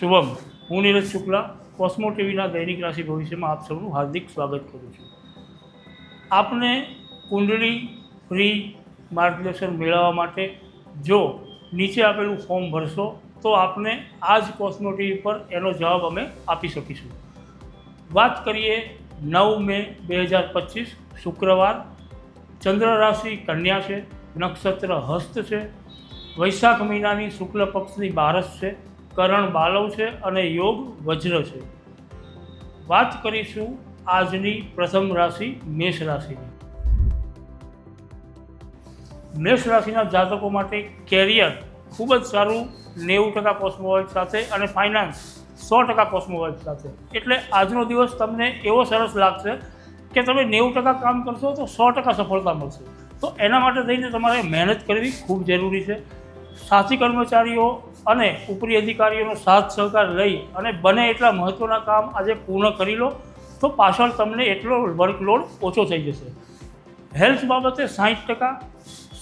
શુભમ. હું નીરજ શુક્લા, કોસ્મો ટીવીના દૈનિક રાશિ ભવિષ્યમાં આપ સૌનું હાર્દિક સ્વાગત કરું છું. આપને કુંડળી, ફ્રી, માર્ગદર્શન મેળવવા માટે જો નીચે આપેલું ફોર્મ ભરશો, તો આપને આ જ કોસ્મો ટીવી પર એનો જવાબ અમે આપી શકીશું. વાત કરીએ નવ મે બે હજાર પચીસ, શુક્રવાર. ચંદ્ર રાશિ કન્યા છે, નક્ષત્ર હસ્ત છે. વૈશાખ મહિનાની શુક્લ પક્ષની બારસ છે. કરણ બાલવ છે અને યોગ વજ્ર છે. વાત કરીશું આજની પ્રથમ રાશિ મેષ રાશિની. મેષ રાશિના જાતકો માટે કેરિયર ખૂબ જ સારું નેવું ટકા કોસ્મોવાઇટ સાથે અને ફાઇનાન્સ સો ટકા કોસ્મોવાઇટ સાથે. એટલે આજનો દિવસ તમને એવો સરસ લાગશે કે તમે નેવું ટકા કામ કરશો તો સો ટકા સફળતા મળશે. તો એના માટે થઈને તમારે મહેનત કરવી ખૂબ જરૂરી છે. સાથી કર્મચારીઓ અને ઉપરી અધિકારીઓનો સાથ સહકાર લઈ અને બને એટલા મહત્ત્વના કામ આજે પૂર્ણ કરી લો, તો પાછળ તમને એટલો વર્કલોડ ઓછો થઈ જશે. હેલ્થ બાબતે સાહીઠ ટકા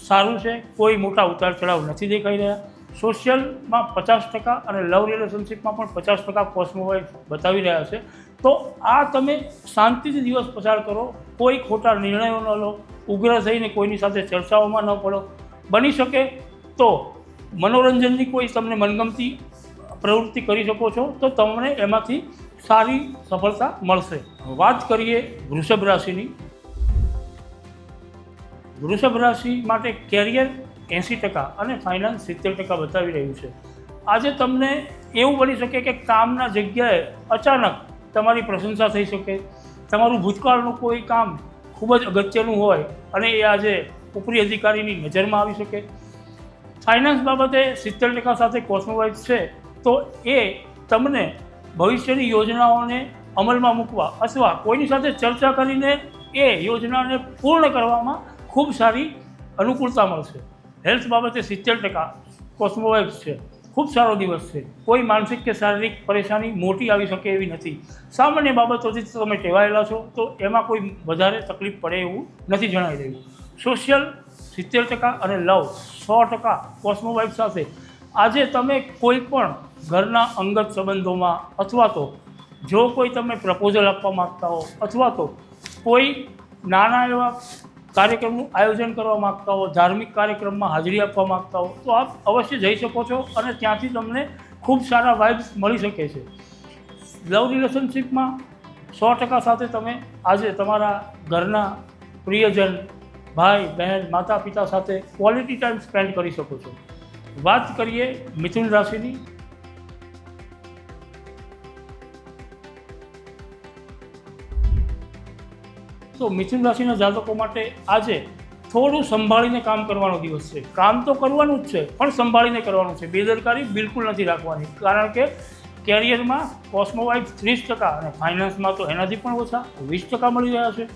સારું છે, કોઈ મોટા ઉતાર ચઢાવ નથી દેખાઈ રહ્યા. સોશિયલમાં પચાસ ટકા અને લવ રિલેશનશિપમાં પણ પચાસ ટકા કોસ્મોવાઇઝ બતાવી રહ્યા છે. તો આ તમે શાંતિથી દિવસ પસાર કરો, કોઈ ખોટા નિર્ણયો ન લો, ઉગ્ર થઈને કોઈની સાથે ચર્ચાઓમાં ન પડો. બની શકે તો મનોરંજનની કોઈ તમને મનગમતી પ્રવૃત્તિ કરી શકો છો, તો તમને એમાંથી સારી સફળતા મળશે. વાત કરીએ વૃષભ રાશિની. વૃષભ રાશિ માટે કેરિયર એંસી ટકા અને ફાઇનાન્સ સિત્તેર ટકા બતાવી રહ્યું છે. આજે તમને એવું બની શકે કે કામના જગ્યાએ અચાનક તમારી પ્રશંસા થઈ શકે. તમારું ભૂતકાળનું કોઈ કામ ખૂબ જ અગત્યનું હોય અને એ આજે ઉપરી અધિકારીની નજરમાં આવી શકે. ફાઇનાન્સ બાબતે સિત્તેર ટકા સાથે કોસ્મોવાઇઝ છે, તો એ તમને ભવિષ્યની યોજનાઓને અમલમાં મૂકવા અથવા કોઈની સાથે ચર્ચા કરીને એ યોજનાને પૂર્ણ કરવામાં ખૂબ સારી અનુકૂળતા મળશે. હેલ્થ બાબતે સિત્તેર ટકા કોસ્મોવાઇઝ છે. ખૂબ સારો દિવસ છે. કોઈ માનસિક કે શારીરિક પરેશાની મોટી આવી શકે એવી નથી. સામાન્ય બાબતોથી તમે ટેવાયેલા છો, તો એમાં કોઈ વધારે તકલીફ પડે એવું નથી જણાઈ રહ્યું. સોશિયલ સિત્તેર ટકા અને લવ સો ટકા કોસ્મોવાઇફ સાથે. આજે તમે કોઈ પણ ઘરના અંગત સંબંધોમાં અથવા તો જો કોઈ તમે પ્રપોઝલ આપવા માગતા હો અથવા તો કોઈ નાના એવા કાર્યક્રમનું આયોજન કરવા માગતા હો, ધાર્મિક કાર્યક્રમમાં હાજરી આપવા માગતા હો, તો આપ અવશ્ય જઈ શકો છો અને ત્યાંથી તમને ખૂબ સારા વાઇબ્સ મળી શકે છે. લવ રિલેશનશીપમાં સો ટકા સાથે તમે આજે તમારા ઘરના પ્રિયજન ભાઈ, બહેન માતા પિતા સાથે ક્વોલિટી ટાઈમ સ્પેન્ડ કરી શકો છો. વાત કરીએ મિથુન રાશિની. તો મિથુન રાશિના જાતકો માટે આજે થોડું સંભાળીને કામ કરવાનો દિવસ છે. કામ તો કરવાનું જ છે, પણ સંભાળીને કરવાનું છે. બેદરકારી બિલકુલ નથી રાખવાની. કારણ કે કેરિયરમાં કોસ્મોવાઇઝ ત્રીસ ટકા અને ફાઇનાન્સમાં તો એનાથી પણ ઓછા વીસ ટકા મળી રહ્યા છે.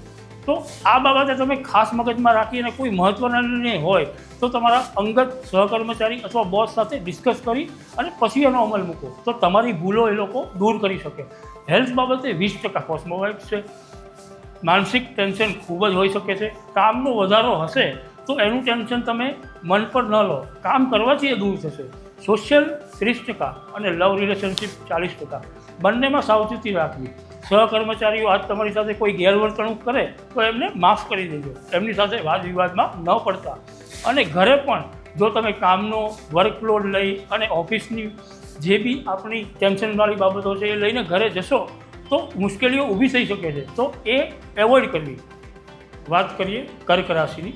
તો આ બાબતે તમે ખાસ મગજમાં રાખી અને કોઈ મહત્ત્વના નિર્ણય હોય તો તમારા અંગત સહકર્મચારી અથવા બોસ સાથે ડિસ્કસ કરી અને પછી એનો અમલ મૂકો. તો તમારી ભૂલો એ લોકો દૂર કરી શકે. હેલ્થ બાબતે વીસ ટકા કોસ્મોવાઇઝ છે. માનસિક ટેન્શન ખૂબ જ હોઈ શકે છે. કામનો વધારો હશે તો એનું ટેન્શન તમે મન પર ન લો. કામ કરવાથી એ દૂર થશે. સોશિયલ ત્રીસ ટકા અને લવ રિલેશનશિપ ચાલીસ ટકા. બંનેમાં સાવચેતી રાખવી. સહકર્મચારીઓ આજ તમારી સાથે કોઈ ગેરવર્તણૂક કરે તો એમને માફ કરી દેજો. એમની સાથે વાદ વિવાદમાં ન પડતા. અને ઘરે પણ જો તમે કામનો વર્કલોડ લઈ અને ઓફિસની જે બી આપણી ટેન્શનવાળી બાબતો છે એ લઈને ઘરે જશો, તો મુશ્કેલીઓ ઊભી થઈ શકે છે. તો એ એવોઇડ કરવી. વાત કરીએ કર્ક રાશિની.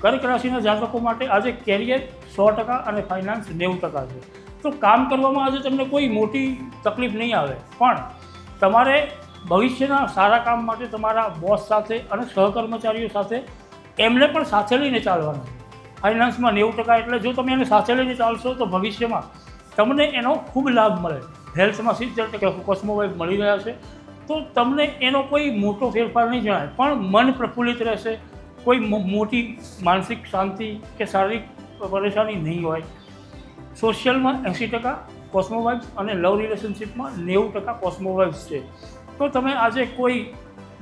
કર્ક રાશિના જાતકો માટે આજે કેરિયર સો ટકા અને ફાઇનાન્સ નેવું ટકા છે. તો કામ કરવામાં આજે તમને કોઈ મોટી તકલીફ નહીં આવે. પણ તમારે ભવિષ્યના સારા કામ માટે તમારા બોસ સાથે અને સહકર્મચારીઓ સાથે એમને પણ સાથે લઈને ચાલવાનું. ફાઇનાન્સમાં નેવું ટકા એટલે જો તમે એને સાથે લઈને ચાલશો તો ભવિષ્યમાં તમને એનો ખૂબ લાભ મળે. હેલ્થમાં સિત્તેર ટકા કોસ્મોવાઇઝ મળી રહ્યા છે. તો તમને એનો કોઈ મોટો ફેરફાર નહીં જણાય, પણ મન પ્રફુલ્લિત રહેશે. કોઈ મોટી માનસિક શાંતિ કે શારીરિક પરેશાની નહીં હોય. સોશિયલમાં એંસી ટકા કોસ્મોવાઇબ્સ અને લવ રિલેશનશિપમાં નેવું ટકા કોસ્મોવાઇબ્સ છે. તો તમે આજે કોઈ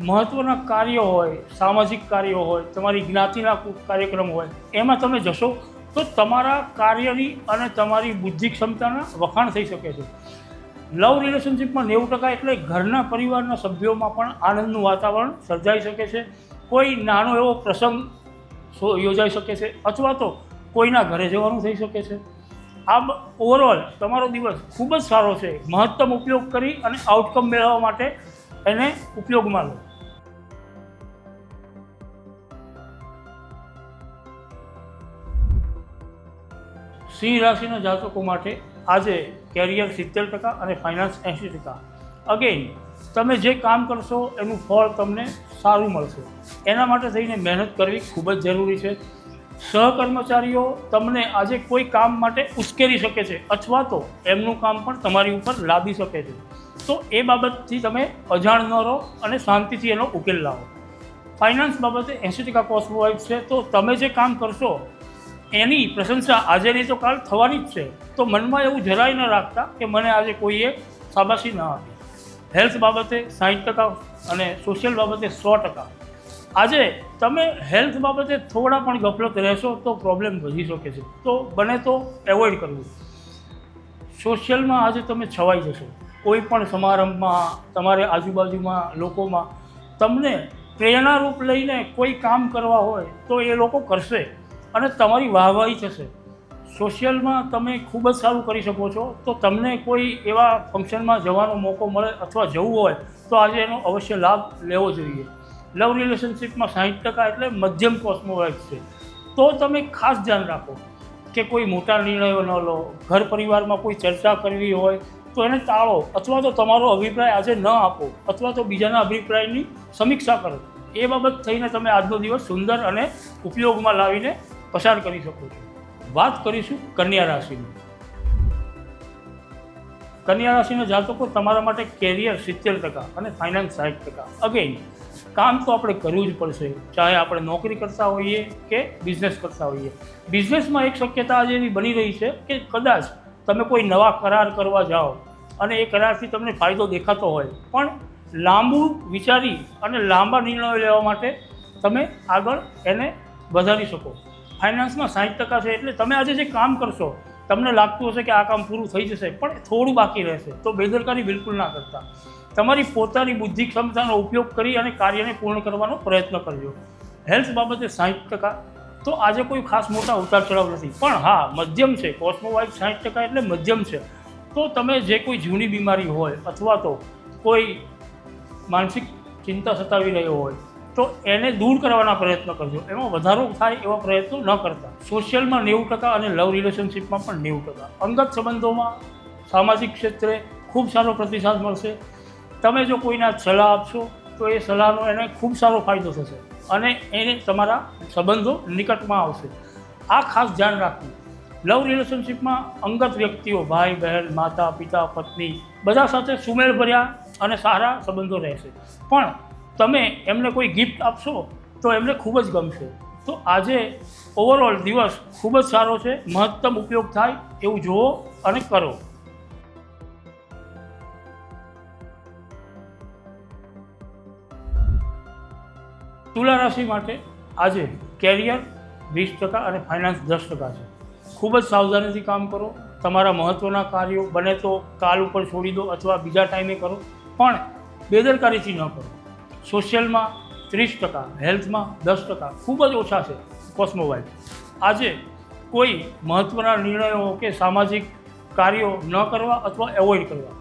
મહત્ત્વના કાર્યો હોય, સામાજિક કાર્યો હોય, તમારી જ્ઞાતિના કાર્યક્રમ હોય, એમાં તમે જશો, તો તમારા કાર્યની અને તમારી બુદ્ધિ ક્ષમતાના વખાણ થઈ શકે છે. લવ રિલેશનશિપમાં નેવું ટકા એટલે ઘરના પરિવારના સભ્યોમાં પણ આનંદનું વાતાવરણ સર્જાઈ શકે છે. કોઈ નાનો એવો પ્રસંગ યોજાઈ શકે છે, અથવા તો કોઈના ઘરે જવાનું થઈ શકે છે. આ ઓવરઓલ તમારો દિવસ ખૂબ જ સારો છે. મહત્તમ ઉપયોગ કરી અને આઉટકમ મેળવવા માટે એને ઉપયોગમાં લો સિંહ રાશિના જાતકો માટે આજે કેરિયર સિત્તેર ટકા અને ફાઇનાન્સ એંશી ટકા. અગેન તમે જે કામ કરશો, એનું ફળ તમને સારું મળશે. એના માટે થઈને મહેનત કરવી ખૂબ જ જરૂરી છે. સહકર્મચારીઓ તમને આજે કોઈ કામ માટે ઉશ્કેરી શકે છે અથવા તો એમનું કામ પણ તમારી ઉપર લાદી શકે છે. તો એ બાબતથી તમે અજાણ ન રહો અને શાંતિથી એનો ઉકેલ લાવો. ફાઇનાન્સ બાબતે એંસી ટકા કોસ્ટ પ્રોવાઈડ છે તો તમે જે કામ કરશો, એની પ્રશંસા આજે નહીં તો કાલ થવાની જ છે. તો મનમાં એવું જરાય ન રાખતા કે મને આજે કોઈએ શાબાશી ન આપી. હેલ્થ બાબતે સાઠ ટકા અને સોશિયલ બાબતે સો ટકા. આજે તમે હેલ્થ બાબતે થોડા પણ ગફલત રહેશો તો પ્રોબ્લેમ વધી શકે છે. તો બને તો એવોઇડ કરવું. સોશિયલમાં આજે તમે છવાઈ જશો. કોઈ પણ સમારંભમાં, તમારે આજુબાજુમાં, લોકોમાં તમને પ્રેરણારૂપ લઈને કોઈ કામ કરવા હોય તો એ લોકો કરશે અને તમારી વાહવાહી થશે. સોશિયલમાં તમે ખૂબ જ સારું કરી શકો છો. તો તમને કોઈ એવા ફંક્શનમાં જવાનો મોકો મળે અથવા જવું હોય તો આજે એનો અવશ્ય લાભ લેવો જોઈએ. લવ રિલેશનશિપમાં સાઠ ટકા એટલે મધ્યમ કોસ્મોવાઇઝ છે. તો તમે ખાસ ધ્યાન રાખો કે કોઈ મોટા નિર્ણયો ન લો, ઘર પરિવારમાં કોઈ ચર્ચા કરવી હોય, તો એને ટાળો અથવા તો તમારો અભિપ્રાય આજે ન આપો અથવા તો બીજાના અભિપ્રાયની સમીક્ષા કરો. એ બાબત થઈને તમે આજનો દિવસ સુંદર અને ઉપયોગમાં લાવીને પસાર કરી શકો છો. વાત કરીશું કન્યા રાશિની. કન્યા રાશિના જાતકો તમારા માટે કેરિયર સિત્તેર ટકા અને ફાઇનાન્સ સાઠ ટકા. અગેન કામ તો આપણે કરવું જ પડશે. ચાહે આપણે નોકરી કરતા હોઈએ કે બિઝનેસ કરતા હોઈએ. બિઝનેસમાં એક શક્યતા આજે એવી બની રહી છે કે કદાચ તમે કોઈ નવા કરાર કરવા જાઓ અને એ કરારથી તમને ફાયદો દેખાતો હોય. પણ લાંબુ વિચારી અને લાંબા નિર્ણયો લેવા માટે તમે આગળ એને વધારી શકો. ફાઇનાન્સમાં સાઠ ટકા છે એટલે તમે આજે જે કામ કરશો, તમને લાગતું હશે કે આ કામ પૂરું થઈ જશે, પણ થોડું બાકી રહેશે. તો બેદરકારી બિલકુલ ના કરતા. તમારી પોતાની બુદ્ધિ ક્ષમતાનો ઉપયોગ કરી અને કાર્યને પૂર્ણ કરવાનો પ્રયત્ન કરજો. હેલ્થ બાબતે સાઠ ટકા. તો આજે કોઈ ખાસ મોટા ઉતાર ચઢાવ નથી. પણ હા, મધ્યમ છે. કોસ્મોવાઇઝ સાઠ ટકા એટલે મધ્યમ છે. તો તમે જે કોઈ જૂની બીમારી હોય અથવા તો કોઈ માનસિક ચિંતા સતાવી રહ્યો હોય, તો એને દૂર કરવાના પ્રયત્ન કરજો. એમાં વધારો થાય એવા પ્રયત્નો ન કરતા. સોશિયલમાં નેવું ટકા અને લવ રિલેશનશિપમાં પણ નેવું ટકા. અંગત સંબંધોમાં સામાજિક ક્ષેત્રે ખૂબ સારો પ્રતિસાદ મળશે. તમે જો કોઈના સલાહ આપશો, તો એ સલાહનો એને ખૂબ સારો ફાયદો થશે અને એને તમારા સંબંધો નિકટમાં આવશે. આ ખાસ ધ્યાન રાખવું. લવ રિલેશનશિપમાં અંગત વ્યક્તિઓ, ભાઈ, બહેન, માતા, પિતા, પત્ની, બધા સાથે સુમેળ ભર્યા અને સારા સંબંધો રહેશે. પણ તમે એમને કોઈ ગિફ્ટ આપશો, તો એમને ખૂબ જ ગમશે. તો આજે ઓવરઓલ દિવસ ખૂબ જ સારો છે, મહત્તમ ઉપયોગ થાય એવું જુઓ અને કરો. તુલા રાશિ માટે આજે કેરિયર વીસ ટકા અને ફાઇનાન્સ દસ ટકા છે. ખૂબ જ સાવધાનીથી કામ કરો. તમારા મહત્ત્વના કાર્યો બને તો કાલ ઉપર છોડી દો અથવા બીજા ટાઈમે કરો. પણ બેદરકારીથી ન કરો. સોશિયલમાં ત્રીસ ટકા, હેલ્થમાં દસ ટકા ખૂબ જ ઓછા છે કોસ્મોવાઇઝ આજે કોઈ મહત્ત્વના નિર્ણયો કે સામાજિક કાર્યો ન કરવા અથવા એવોઇડ કરવા.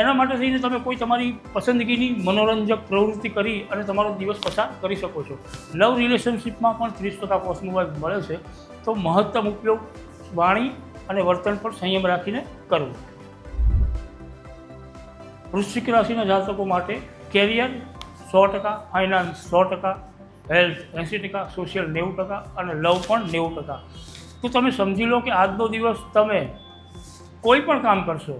એના માટે થઈને તમે કોઈ તમારી પસંદગીની મનોરંજક પ્રવૃત્તિ કરી અને તમારો દિવસ પસાર કરી શકો છો. લવ રિલેશનશિપમાં પણ ત્રીસ ટકા કોસ્મોવાઇઝ મળે છે. તો મહત્તમ ઉપયોગ વાણી અને વર્તન પર સંયમ રાખીને કરવું વૃશ્ચિક રાશિના જાતકો માટે કેરિયર સો ટકા, ફાઇનાન્સ સો ટકા, હેલ્થ એંસી ટકા, સોશિયલ નેવું ટકા અને લવ પણ નેવું ટકા. તો તમે સમજી લો કે આજનો દિવસ તમે કોઈ પણ કામ કરશો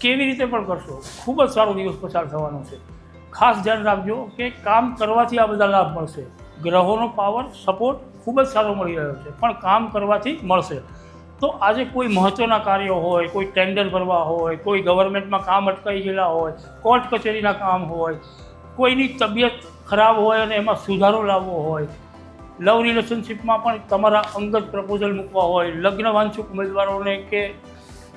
કેવી રીતે પણ કરશો? ખૂબ જ સારો દિવસ પસાર થવાનો છે. ખાસ ધ્યાન રાખજો કે કામ કરવાથી આ બધા લાભ મળશે. ગ્રહોનો પાવર સપોર્ટ ખૂબ જ સારો મળી રહ્યો છે, પણ કામ કરવાથી મળશે. તો આજે કોઈ મહત્ત્વના કાર્યો હોય, કોઈ ટેન્ડર ભરવા હોય, કોઈ ગવર્મેન્ટમાં કામ અટકાઈ ગયેલા હોય કોર્ટ કચેરીના કામ હોય, કોઈની તબિયત ખરાબ હોય અને એમાં સુધારો લાવવો હોય લવ રિલેશનશીપમાં પણ તમારા અંગત પ્રપોઝલ મૂકવા હોય લગ્ન વાંચુક ઉમેદવારોને કે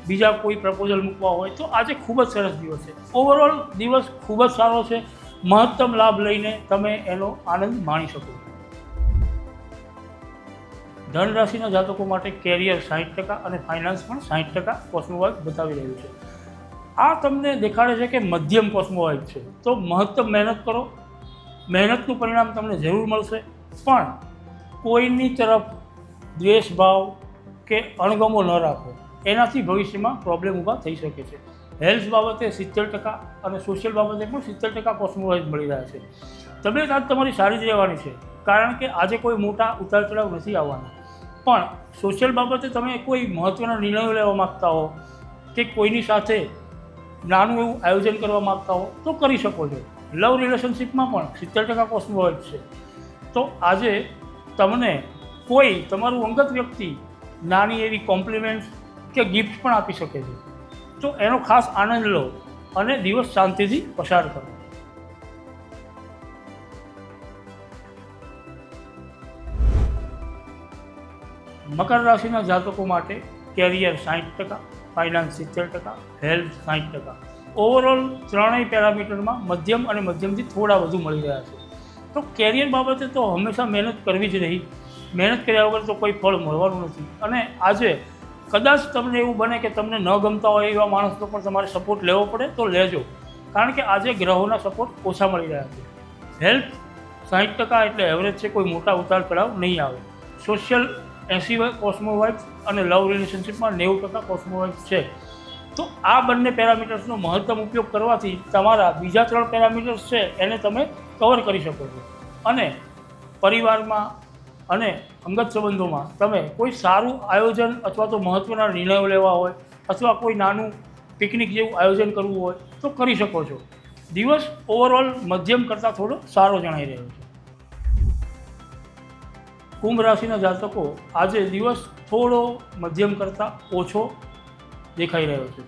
બીજા કોઈ પ્રપોઝલ મૂકવા હોય તો આજે ખૂબ જ સરસ દિવસ છે. ઓવરઓલ દિવસ ખૂબ જ સારો છે. મહત્તમ લાભ લઈને તમે એનો આનંદ માણી શકો. ધન રાશિના જાતકો માટે કેરિયર સાઠ ટકા અને ફાઇનાન્સ પણ સાઠ ટકા કોસ્મોવાઇઝ બતાવી રહ્યું છે. આ તમને દેખાડે છે કે મધ્યમ કોસ્મોવાઇઝ છે. તો મહત્તમ મહેનત કરો. મહેનતનું પરિણામ તમને જરૂર મળશે. પણ કોઈની તરફ દ્વેષભાવ કે અણગમો ન રાખો. એનાથી ભવિષ્યમાં પ્રોબ્લેમ ઊભા થઈ શકે છે. હેલ્થ બાબતે સિત્તેર ટકા અને સોશિયલ બાબતે પણ સિત્તેર ટકા કોસ્મોવાઇઝ મળી રહ્યા છે. તબિયત આજ તમારી સારી જ રહેવાની છે, કારણ કે આજે કોઈ મોટા ઉતાર ચઢાવ નથી આવવાના. પણ સોશિયલ બાબતે તમે કોઈ મહત્ત્વના નિર્ણયો લેવા માગતા હો કે કોઈની સાથે નાનું એવું આયોજન કરવા માગતા હો, તો કરી શકો છો. લવ રિલેશનશિપમાં પણ સિત્તેર ટકા કોસ્મોવાઇઝ છે. તો આજે તમને કોઈ તમારું અંગત વ્યક્તિ નાની એવી કોમ્પ્લિમેન્ટ્સ કે ગિફ્ટ પણ આપી શકે છે. તો એનો ખાસ આનંદ લો અને દિવસ શાંતિથી પસાર કરો. મકર રાશિના જાતકો માટે કેરિયર સાઠ ટકા ફાઇનાન્સ સિત્તેર ટકા હેલ્થ સાઠ ટકા. ઓવરઓલ ત્રણેય પેરામીટરમાં મધ્યમ અને મધ્યમથી થોડા વધુ મળી રહ્યા છે. તો કેરિયર બાબતે તો હંમેશા મહેનત કરવી જ રહી મહેનત કર્યા વગર તો કોઈ ફળ મળવાનું નથી. અને આજે કદાચ તમને એવું બને કે તમને ન ગમતા હોય એવા માણસનો પણ તમારે સપોર્ટ લેવો પડે તો લેજો. કારણ કે આજે ગ્રહોના સપોર્ટ ઓછા મળી રહ્યા છે. હેલ્થ સાઠ ટકા એટલે એવરેજ છે, કોઈ મોટા ઉતાર ચઢાવ નહીં આવે. સોશિયલ એંસી કોસ્મોવાઇફ અને લવ રિલેશનશિપમાં નેવું ટકા કોસ્મોવાઇફ છે. તો આ બંને પેરામીટર્સનો મહત્તમ ઉપયોગ કરવાથી તમારા બીજા ત્રણ પેરામીટર્સ છે એને તમે કવર કરી શકો છો. અને પરિવારમાં અને અંગત સંબંધોમાં તમે કોઈ સારું આયોજન અથવા તો મહત્ત્વના નિર્ણયો લેવા હોય અથવા કોઈ નાનું પિકનિક જેવું આયોજન કરવું હોય તો કરી શકો છો. દિવસ ઓવરઓલ મધ્યમ કરતાં થોડો સારો જણાઈ રહ્યો છે. કુંભ રાશિના જાતકો આજે દિવસ થોડો મધ્યમ કરતાં ઓછો દેખાઈ રહ્યો છે.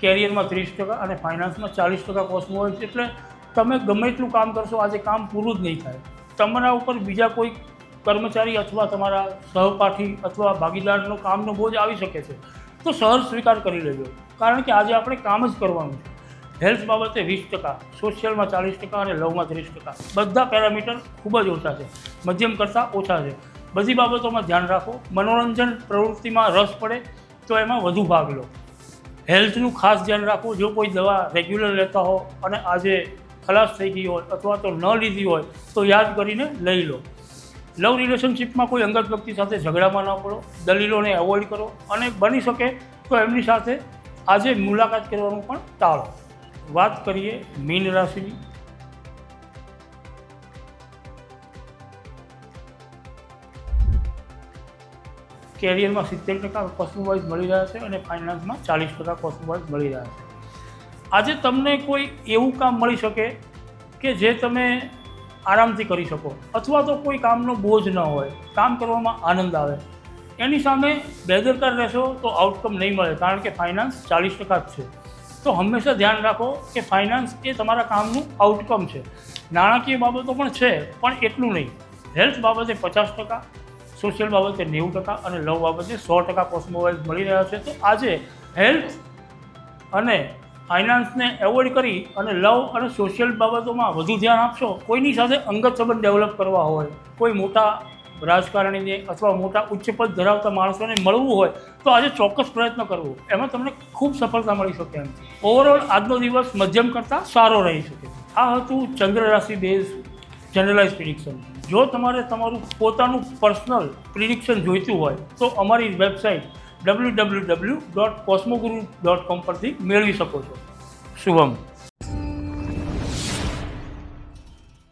કેરિયરમાં ત્રીસ ટકા અને ફાઇનાન્સમાં ચાલીસ ટકા કોસ્મો હોય છે. એટલે તમે ગમે એટલું કામ કરશો, આજે કામ પૂરું જ નહીં થાય. તમારા ઉપર બીજા કોઈ કર્મચારી અથવા તમારા સહપાઠી અથવા ભાગીદારનો કામનો બોજ આવી શકે છે, તો સહર સ્વીકાર કરી લેજો. કારણ કે આજે આપણે કામ જ કરવાનું છે. હેલ્થ બાબતે વીસ ટકા, સોશિયલમાં ચાલીસ ટકા અને લવમાં ત્રીસ ટકા. બધા પેરામીટર ખૂબ જ ઓછા છે, મધ્યમ કરતાં ઓછા છે. બધી બાબતોમાં ધ્યાન રાખો, મનોરંજન પ્રવૃત્તિમાં રસ પડે, તો એમાં વધુ ભાગ લો. હેલ્થનું ખાસ ધ્યાન રાખો, જો કોઈ દવા રેગ્યુલર લેતા હો અને આજે ખલાસ થઈ ગઈ હોય અથવા તો ન લીધી હોય, તો યાદ કરીને લઈ લો. લવ રિલેશનશિપમાં કોઈ અંગત વ્યક્તિ સાથે ઝઘડામાં ન પડો, દલીલોને એવોઇડ કરો અને બની શકે તો એમની સાથે આજે મુલાકાત કરવાનું પણ ટાળો. વાત કરીએ મીન રાશિની. કેરિયરમાં સિત્તેર ટકા કોસ્મોવાઇઝ મળી રહ્યા છે અને ફાઇનાન્સમાં ચાલીસ ટકા કોસ્મોવાઇઝ મળી રહ્યા છે. આજે તમને કોઈ એવું કામ મળી શકે કે જે તમે આરામથી કરી શકો. અથવા તો કોઈ કામનો બોજ ન હોય. કામ કરવામાં આનંદ આવે. એની સામે બેદરકાર રહેશો તો આઉટકમ નહીં મળે, કારણ કે ફાઇનાન્સ ચાલીસ ટકા જ છે. તો હંમેશા ધ્યાન રાખો કે ફાઇનાન્સ એ તમારા કામનું આઉટકમ છે. નાણાકીય બાબતો પણ છે, પણ એટલું નહીં. હેલ્થ બાબતે પચાસ ટકા સોશિયલ બાબતે નેવું ટકા અને લવ બાબતે સો ટકા કોસ્મોવાઇઝ મળી રહ્યા છે. તો આજે હેલ્થ અને ફાઇનાન્સને એવોઇડ કરી અને લવ અને સોશિયલ બાબતોમાં વધુ ધ્યાન આપશો, કોઈની સાથે અંગત સંબંધ ડેવલપ કરવા હોય, કોઈ મોટા રાજકારણીને અથવા મોટા ઉચ્ચ પદ ધરાવતા માણસોને મળવું હોય, તો આજે ચોક્કસ પ્રયત્ન કરવો. એમાં તમને ખૂબ સફળતા મળી શકે એમ. ઓવરઓલ આજનો દિવસ મધ્યમ કરતાં સારો રહી શકે. આ હતું ચંદ્ર રાશિ બેઝ જનરલાઇઝ પ્રિડિક્શન જો તમારે તમારું પોતાનું પર્સનલ પ્રિડિક્શન જોઈતું હોય, તો અમારી website W W W dot Cosmoguru dot com પરથી મેળવી શકો છો. શુભમ.